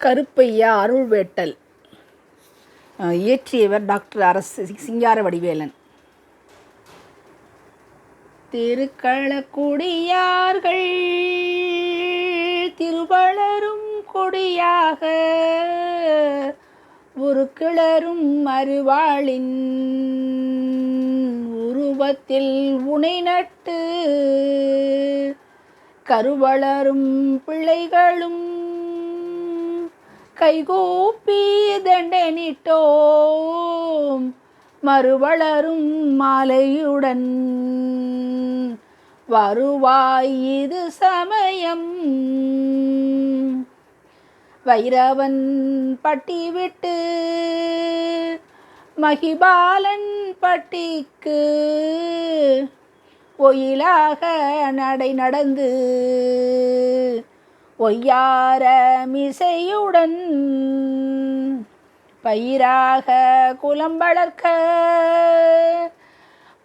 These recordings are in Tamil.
கருப்பையா அருள்வேட்டல். இயற்றியவர் டாக்டர் அரசு சிங்கார வடிவேலன். திருக்களக்குடியார்கள் திருவளரும் கொடியாக ஒரு கிளரும் அருவாளின் உருவத்தில் உனை நட்டு கருவளரும் பிள்ளைகளும் கைகூப்பி தண்டனிட்டோம் மறுவளரும் மாலையுடன் வருவாய் இது சமயம் வைரவன் பட்டி விட்டு மகிபாலன் பட்டிக்கு ஒயிலாக நடை நடந்து ஒய்யார மிசையுடன் பயிராக குலம் வளர்க்க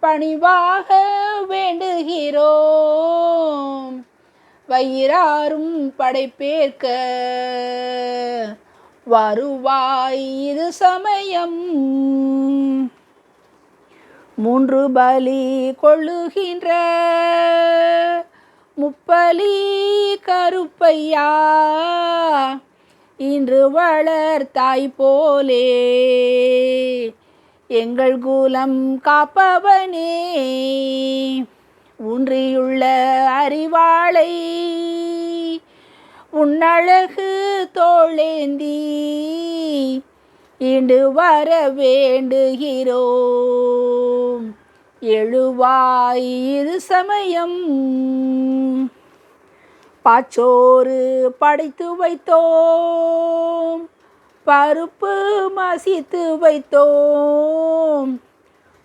பணிவாக வேண்டுகிறோம். வயிறாரும் படைப்பேற்க வருவாய் இது சமயம். மூன்று பலி கொள்ளுகின்ற முப்பலி கருப்பையா. இன்று வளர் தாய் போலே. எங்கள் கூலம் காப்பவனே. ஊன்றியுள்ள அறிவாளை. உன்னழகு தோளேந்தி. இன்று வர வேண்டுகிறோம் எழுவாய் இது சமயம். பாச்சோறு படைத்து வைத்தோம். பருப்பு மசித்து வைத்தோம்.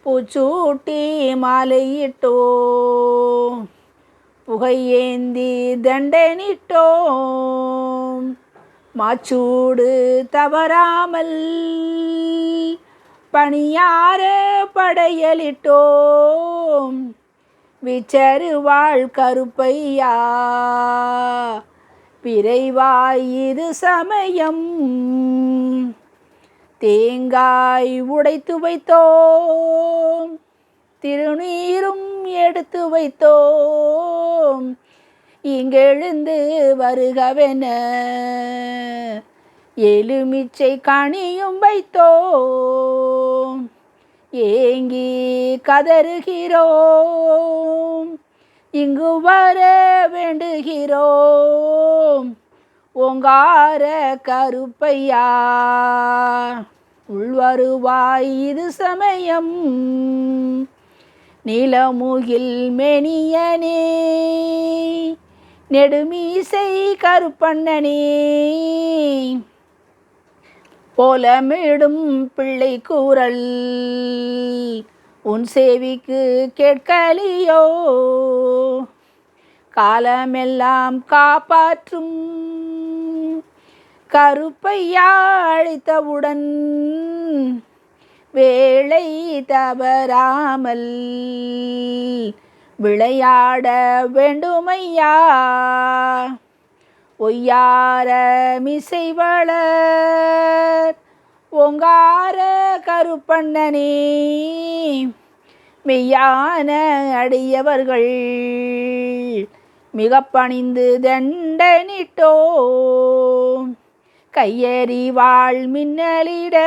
பூச்சூட்டி மாலையிட்டோம். புகையேந்தி தண்டனிட்டோம். மாச்சூடு தவறாமல் பணியாறு படையலிட்டோம். விச்சருவாள் கருப்பையா. பிறைவாய் இது சமயம். தேங்காய் உடைத்து வைத்தோம். திருநீரும் எடுத்து வைத்தோம். இங்கெழுந்து வருகவென. எலுமிச்சை கனியும் வைத்தோம். ஏங்கி கதறுகிறோம். இங்கு வர வேண்டுகிறோம். ஓங்கார கருப்பையா உள்வருவாய் இது சமயம். நிலமுகில் மெனியனே நெடுமீசை கருப்பண்ணனே. போலமிடும் பிள்ளை கூறல். உன் சேவிக்கு கேட்கலியோ? காலமெல்லாம் காப்பாற்றும் கருப்பையா அழித்தவுடன் வேளை தவறாமல் விளையாட வேண்டுமையா? ஒய்யார மிசை வளர் கருப்பண்ணனே மெய்யான அடியவர்கள். மிக பணிந்து தண்டனிட்டோ கையெறி வாழ் மின்னலிட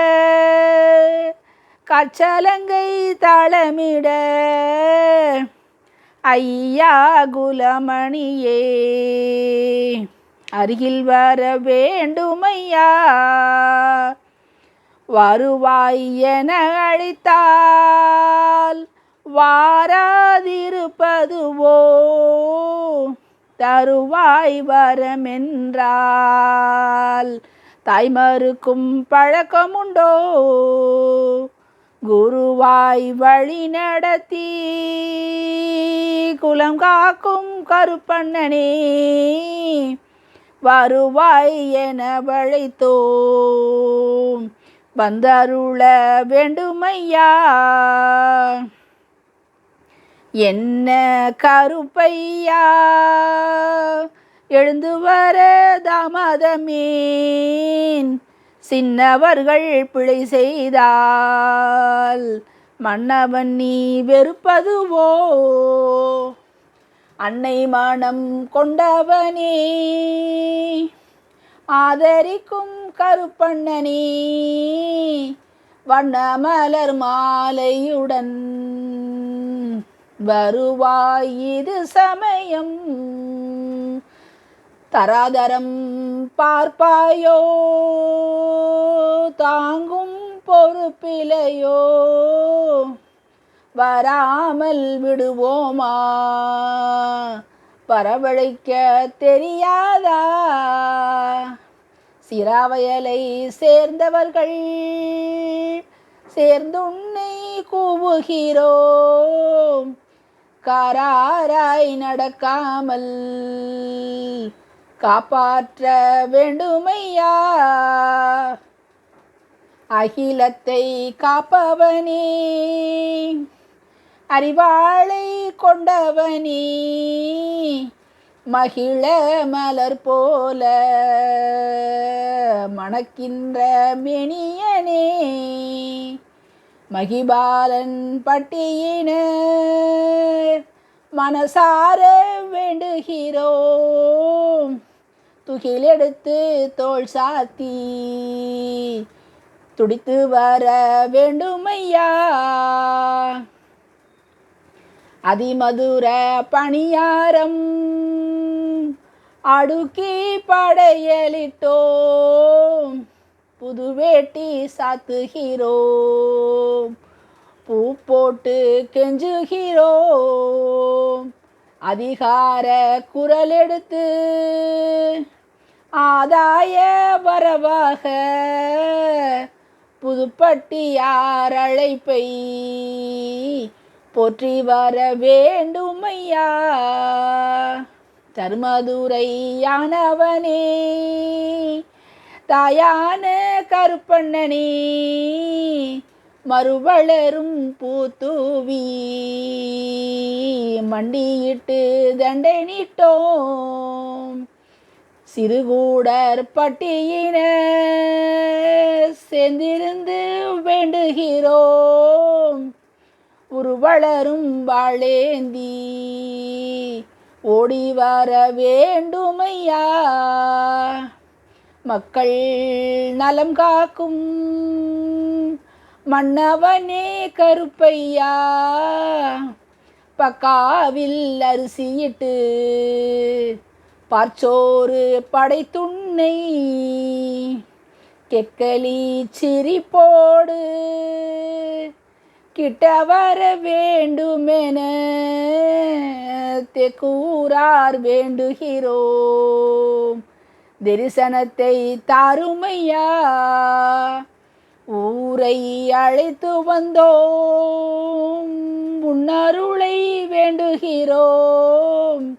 கச்சலங்கை தளமிட. ஐயா குலமணியே அருகில் வர வேண்டுமையா? வருவாய் என அழைத்தால் வாராதிருப்பதுவோ? தருவாய் வரமென்றால் தாய்மறுக்கும் பழக்கமுண்டோ? குருவாய் வழி நடத்தி குலம் காக்கும் கருப்பண்ணனே வருவாய் என வழைத்தோம் வந்தருள வேண்டுமையா? என்ன கருப்பையா? எழுந்து வர தாமதமேன். சின்னவர்கள் பிழை செய்தால் மன்னவன் நீ வெறுப்பதுவோ? அன்னை மானம் கொண்டவனே. ஆதரிக்கும் கருப்பண்ணனே. வண்ணமலர் மாலையுடன் வருவாய் இது சமயம். தராதரம் பார்ப்பாயோ? தாங்கும் பொறுப்பிலையோ? வராமல் விடுவோமா? பரவழைக்க தெரியாதா? சிராவயலை சேர்ந்தவர்கள் சேர்ந்துன்னை கூவுகிறோம். காராராய் நடக்காமல் காப்பாற்ற வேண்டுமையா? அகிலத்தை காப்பவனே அறிவாளை கொண்டவனே. மகிழ மலர் போல மணக்கின்ற மெனியனே. மகிபாலன் பட்டியினர் மனசார வேண்டுகிறோம். துகிலெடுத்து தோல் சாத்தி துடித்து வர வேண்டுமையா? அதிமதுர பணியாரம் அடுக்கி படையலிட்டோம். புதுவேட்டி சாத்துகிறோம். பூ போட்டு கெஞ்சுகிறோம். அதிகார குரல் எடுத்து ஆதாய வரவாக புதுப்பட்டியார் அழைப்பை போற்றி வர வேண்டுமையா? தர்மதுரையானவனே தாயான கருப்பண்ணனே மறுவளரும் பூத்தூவி மண்டியிட்டு தண்டனிட்டோம். சிறுகூடர் பட்டியினர் சேர்ந்திருந்து வேண்டுகிறோம். உருவளரும் வாழேந்தி. ஓடி வர வேண்டுமையா? மக்கள் நலம் காக்கும் மன்னவனே கருப்பையா? பக்காவில் அரிசியிட்டு பார்ச்சோறு படைத்துண்ணை. கெக்கலி சிரிப்போடு கிட்ட வர வேண்டுமென கூறார் வேண்டுகிறோம். தரிசனத்தை தாருமையா? ஊரை அழைத்து வந்தோம். உன்னருளை வேண்டுகிறோம்.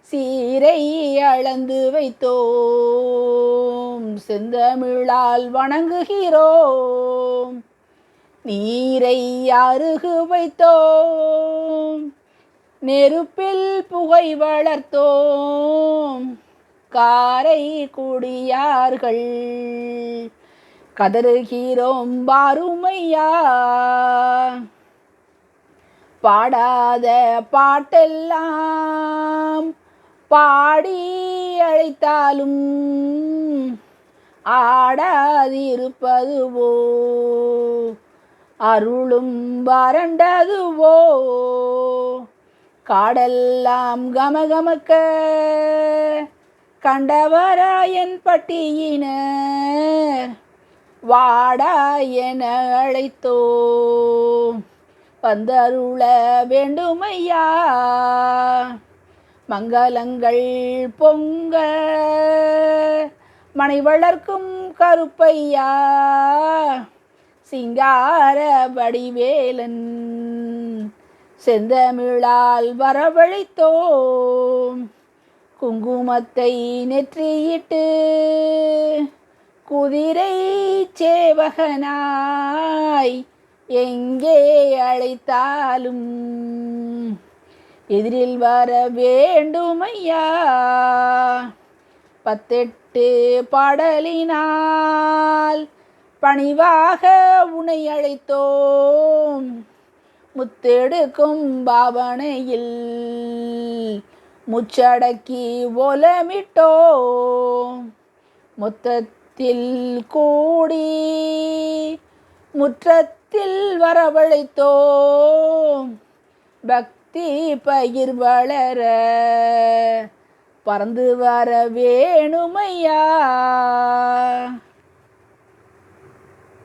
சீரை அளந்து வைத்தோம். செந்தமிழால் வணங்குகிறோம். நீரை அருகு வைத்தோம். நெருப்பில் புகை வளர்த்தோம். காரை குடியார்கள். கதறுகிறோம் பாருமையா. பாடாத பாட்டெல்லாம் பாடி அழைத்தாலும் ஆடாதிருப்பதுவோ. அருளும் வறண்டதுவோ? காடெல்லாம் கமகமக்க. கண்டவராயன் பட்டியினர். வாடா என அழைத்தோம். வந்தருள வேண்டுமையா? மங்களங்கள் பொங்க. மனை வளர்க்கும் கருப்பையா? சிங்கார வடிவேலன் செந்தமிழால் வரவழைத்தோம். குங்குமத்தை நெற்றியிட்டு குதிரை சேவகனாய் எங்கே அழைத்தாலும். எதிரில் வர வேண்டுமையா? பத்தெட்டு பாடலினால் பணிவாக உனை அழைத்தோம். முத்தெடுக்கும் பாவனையில் முச்சடக்கி ஓலமிட்டோம் முத்தத்தில் கூடி முற்றத்தில் வரவழைத்தோம். பக்தி பயிர் வளர பறந்து வர வேணுமையா?